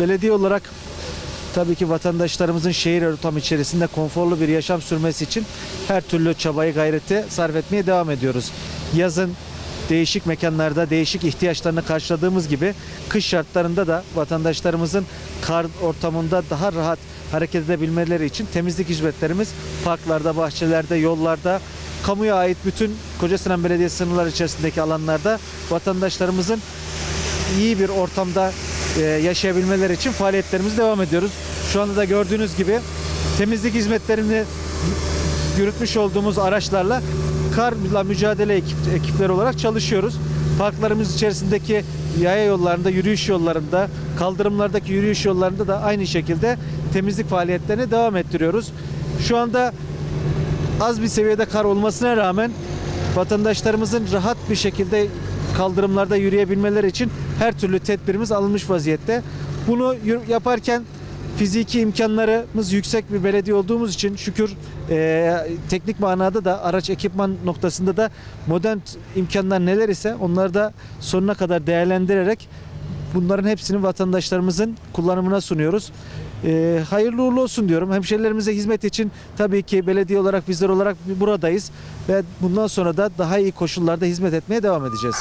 belediye olarak tabii ki vatandaşlarımızın şehir ortamı içerisinde konforlu bir yaşam sürmesi için her türlü çabayı gayreti sarf etmeye devam ediyoruz. Yazın değişik mekanlarda değişik ihtiyaçlarını karşıladığımız gibi kış şartlarında da vatandaşlarımızın kar ortamında daha rahat hareket edebilmeleri için temizlik hizmetlerimiz parklarda, bahçelerde, yollarda, kamuya ait bütün Kocasinan Belediyesi sınırları içerisindeki alanlarda vatandaşlarımızın iyi bir ortamda yaşayabilmeleri için faaliyetlerimize devam ediyoruz. Şu anda da gördüğünüz gibi temizlik hizmetlerini yürütmüş olduğumuz araçlarla karla mücadele ekip, ekipleri olarak çalışıyoruz. Parklarımız içerisindeki yaya yollarında, yürüyüş yollarında, kaldırımlardaki yürüyüş yollarında da aynı şekilde temizlik faaliyetlerine devam ettiriyoruz. Şu anda az bir seviyede kar olmasına rağmen vatandaşlarımızın rahat bir şekilde kaldırımlarda yürüyebilmeleri için her türlü tedbirimiz alınmış vaziyette. Bunu yaparken fiziki imkanlarımız yüksek bir belediye olduğumuz için şükür e, teknik manada da araç ekipman noktasında da modern imkanlar neler ise onları da sonuna kadar değerlendirerek bunların hepsini vatandaşlarımızın kullanımına sunuyoruz. Ee, hayırlı uğurlu olsun diyorum. Hemşerilerimize hizmet için tabii ki belediye olarak bizler olarak buradayız ve bundan sonra da daha iyi koşullarda hizmet etmeye devam edeceğiz.